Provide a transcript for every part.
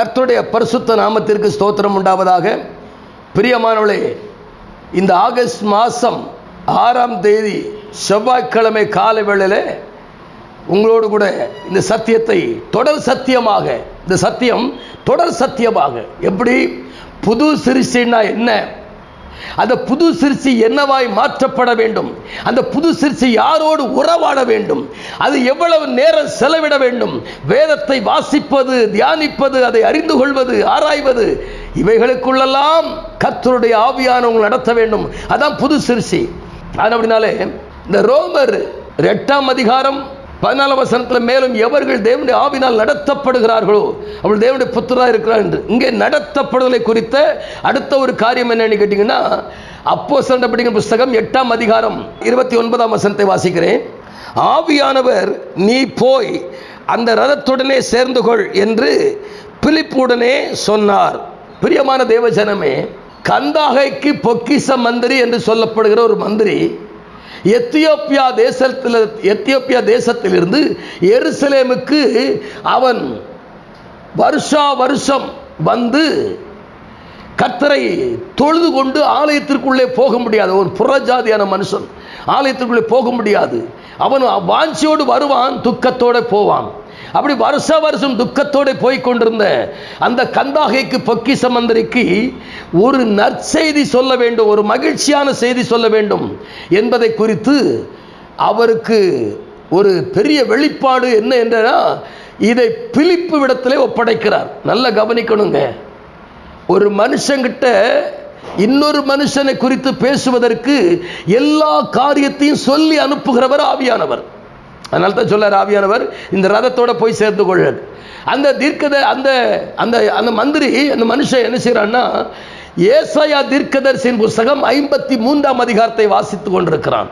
கர்த்தருடைய பரிசுத்த நாமத்திற்கு ஸ்தோத்திரம் உண்டாவதாக. பிரியமானவளே இந்த ஆகஸ்ட் மாதம் ஆறாம் தேதி செவ்வாய்க்கிழமை காலை வேளையில் உங்களோடு கூட இந்த சத்தியத்தை தொடர் சத்தியமாக இந்த சத்தியம் தொடர் சத்தியமாக எப்படி புது சிருஷ்டின்னா என்ன? அந்த புது சிருஷ்டி என்னவாய் மாற்றப்பட வேண்டும்? அந்த புது சிருஷ்டி யாரோடு உறவாட வேண்டும்? அது எவ்வளவு நேரம் செலவிட வேண்டும்? வேதத்தை வாசிப்பது தியானிப்பது அதை அறிந்து கொள்வது ஆராய்வது இவைகளுக்குள்ளெல்லாம் கர்த்தருடைய ஆவியானவங்க நடத்த வேண்டும். அதான் புது சிருஷ்டி அது அப்படினாலே இந்த ரோமர் எட்டாம் அதிகாரம் பதினாலாம் வசனத்தில் மேலும் எவர்கள் தேவனுடைய ஆவினால் நடத்தப்படுகிறார்களோ அவள் தேவனுடைய புத்தராக இருக்கிறார் என்று. இங்கே நடத்தப்படுதலை குறித்த அடுத்த ஒரு காரியம் என்னன்னு கேட்டிங்கன்னா அப்போ சண்டப்படுகிற புஸ்தகம் எட்டாம் அதிகாரம் இருபத்தி ஒன்பதாம் வசனத்தை வாசிக்கிறேன். ஆவியானவர் நீ போய் அந்த ரதத்துடனே சேர்ந்து கொள் என்று பிலிப்புடனே சொன்னார். பிரியமான தேவஜனமே கந்தாகைக்கு பொக்கிச மந்திரி என்று சொல்லப்படுகிற ஒரு மந்திரி எத்தியோப்பியா தேசத்தில் எத்தியோப்பியா தேசத்திலிருந்து எருசலேமுக்கு அவன் வருஷா வருஷம் வந்து கத்தரை தொழுது கொண்டு ஆலயத்திற்குள்ளே போக முடியாது. ஒரு புறஜாதியான மனுஷன். ஆலயத்திற்குள்ளே போக முடியாது. அவன் வாஞ்சியோடு வருவான் துக்கத்தோடு போவான். அப்படி வருஷ வருஷம் துக்கத்தோடு போய் கொண்டிருந்த அந்த கந்தாகைக்கு பொக்கிச மந்திரிக்கு ஒரு நற்செய்தி சொல்ல வேண்டும் ஒரு மகிழ்ச்சியான செய்தி சொல்ல வேண்டும் என்பதை குறித்து அவருக்கு ஒரு பெரிய வெளிப்பாடு என்ன என்றனா இதை பிலிப்பு விடத்திலே ஒப்படைக்கிறார். நல்லா கவனிக்கணுங்க. ஒரு மனுஷங்கிட்ட இன்னொரு மனுஷனை குறித்து பேசுவதற்கு எல்லா காரியத்தையும் சொல்லி அனுப்புகிறவர் ஆவியானவர். அதனால தான் சொல்ல ஆவியானவர் இந்த ரதத்தோட போய் சேர்ந்து கொள்ள அந்த தீர்க்கத அந்த அந்த அந்த மந்திரி அந்த மனுஷன் என்ன செய்கிறான்னா ஏசாயா தீர்க்கதரிசியின் புஸ்தகம் ஐம்பத்தி மூன்றாம் அதிகாரத்தை வாசித்து கொண்டிருக்கிறான்.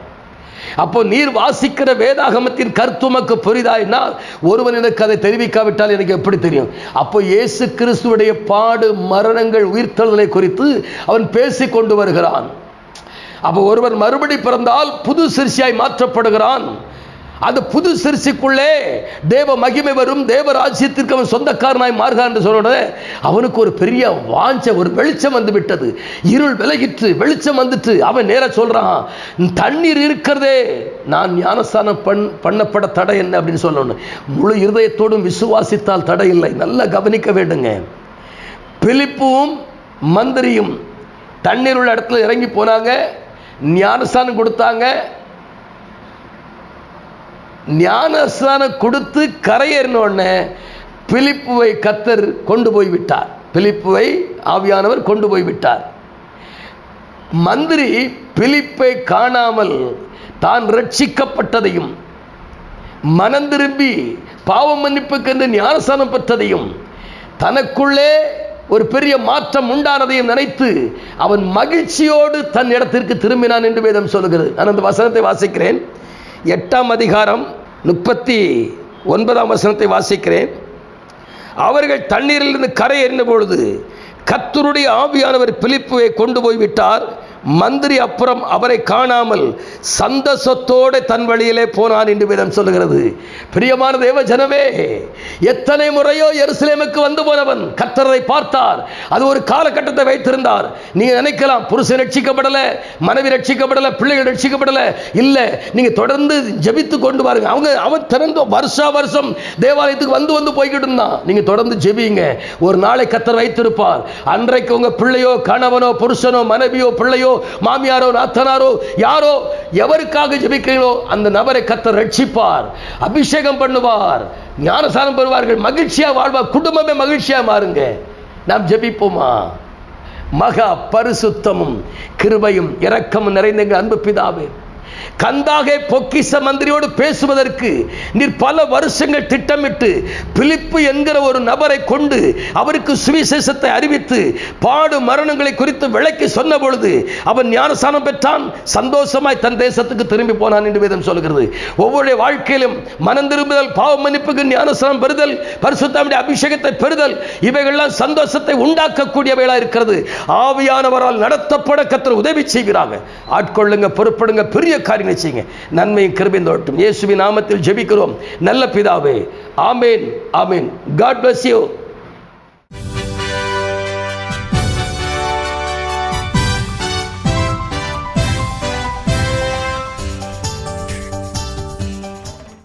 அப்போ நீர் வாசிக்கிற வேதாகமத்தின் கருத்துமக்கு புரிதாய்னா ஒருவன் எனக்கு அதை தெரிவிக்காவிட்டால் எனக்கு எப்படி தெரியும்? அப்போ இயேசு கிறிஸ்துவுடைய பாடு மரணங்கள் உயிர்த்தழுதலை குறித்து அவன் பேசி கொண்டு வருகிறான். அப்போ ஒருவன் மறுபடி பிறந்தால் புது சிறுசியாய் மாற்றப்படுகிறான். அந்த புது சிறுசிக்குள்ளே தேவ மகிமை வரும் தேவ ராஜ்யத்திற்கு அவன் சொந்தக்காரனாய் மாறுகிறான் என்று சொல்ல அவனுக்கு ஒரு பெரிய வாஞ்ச ஒரு வெளிச்சம் வந்து விட்டது. இருள் விலகிற்று வெளிச்சம் வந்துட்டு அவன் நேர சொல்றான் தண்ணீர் இருக்கிறதே நான் ஞானஸ்தானம் பண் பண்ணப்பட தடை என்ன? அப்படின்னு சொல்லணும். முழு இருதயத்தோடும் விசுவாசித்தால் தடை இல்லை. நல்லா கவனிக்க வேண்டுங்க. பிலிப்பும் மந்திரியும் தண்ணீர் உள்ள இடத்துல இறங்கி போனாங்க. ஞானஸ்தானம் கொடுத்தாங்க. ஞானஸ்தானம் கொடுத்து கரையேறினோடனே பிலிப்புவை கத்தர் கொண்டு போய் விட்டார் பிலிப்புவை ஆவியானவர் கொண்டு போய் விட்டார் மந்திரி பிலிப்பை காணாமல் தான் ரட்சிக்கப்பட்டதையும் மனம் திரும்பி பாவ மன்னிப்புக்கென்று ஞானஸ்தானம் பெற்றதையும் தனக்குள்ளே ஒரு பெரிய மாற்றம் உண்டானதையும் நினைத்து அவன் மகிழ்ச்சியோடு தன் இடத்திற்கு திரும்பினான் என்று வேதம் சொல்லுகிறது. நான் அந்த வசனத்தை வாசிக்கிறேன். எட்டாம் அதிகாரம் முப்பத்தி ஒன்பதாம் வசனத்தை வாசிக்கிறேன். அவர்கள் தண்ணீரிலிருந்து கரை எறிந்த பொழுது கத்தருடைய ஆவியானவர் பிலிப்புவை கொண்டு போய்விட்டார் மந்திரி அப்புறம் அவரை காணாமல் சந்தோஷத்தோடு தன் வழியிலே போனான் என்று விதம் சொல்லுகிறது. பிரியமான தேவ ஜனமே எத்தனை முறையோ எருசலேமுக்கு வந்து போனவன் கத்தரை பார்த்தார். அது ஒரு காலகட்டத்தை வைத்திருந்தார். நீங்க நினைக்கலாம் புருஷன் ரட்சிக்கப்படலை மனைவி ரட்சிக்கப்படலை பிள்ளைகள் ரட்சிக்கப்படலை. இல்லை நீங்க தொடர்ந்து ஜெபித்து கொண்டு பாருங்க அவங்க அவன் திறந்து வருஷா வருஷம் தேவாலயத்துக்கு வந்து வந்து போய்கிட்டு இருந்தான். நீங்க தொடர்ந்து ஜெபிங்க. ஒரு நாளை கத்தர் வைத்திருப்பார். அன்றைக்கு உங்க பிள்ளையோ கணவனோ புருஷனோ மனைவியோ பிள்ளையோ மாமியாரோ நாத்தனாரோ யாரோ எவருக்காக ஜபிக்கிறீங்களோ அந்த நபரை கத்தர் ரட்சிப்பார் அபிஷேகம் பண்ணுவார் ஞானசாரம் பெறுவார்கள் மகிழ்ச்சியா வாழ்வார் குடும்பமே மகிழ்ச்சியா மாறுங்க. நாம் ஜெபிப்போமா? மகா பரிசுத்தமும் கிருபையும் இரக்கமும் நிறைந்த அன்பு பிதாவே. கந்தாக பொக்கிச மந்திரியோடு பேசுவதற்கு நீர் பல வருஷங்கள் திட்டமிட்டு பிலிப்பு என்கிற ஒரு நபரை கொண்டு அவருக்கு சுவிசேஷத்தை அறிவித்து பாடு மரணங்களை குறித்து விளக்கி சொன்ன பொழுது அவன் ஞானஸ்தானம் பெற்றான். சந்தோஷமாய் தன் தேசத்துக்கு திரும்பி போனான் என்று வேதம் சொல்கிறது. ஒவ்வொரு வாழ்க்கையிலும் மனம் திரும்புதல் பாவ மன்னிப்புக்கு ஞானஸ்தானம் பெறுதல் பரிசுத்தாமுடைய அபிஷேகத்தை பெறுதல் இவைகள்லாம் சந்தோஷத்தை உண்டாக்கக்கூடியவைகளாக இருக்கிறது. ஆவியானவரால் நடத்தப்பட கத்தர் உதவி செய்கிறாங்க. ஆட்கொள்ளுங்க பொறுப்படுங்க பெரிய காரியங்களை செய்யுங்க. நன்மையும் கிருபையும் தோட்டும் இயேசுவின் நாமத்தில் ஜெபிக்கிறோம். நல்ல பிதாவே amen amen. God bless you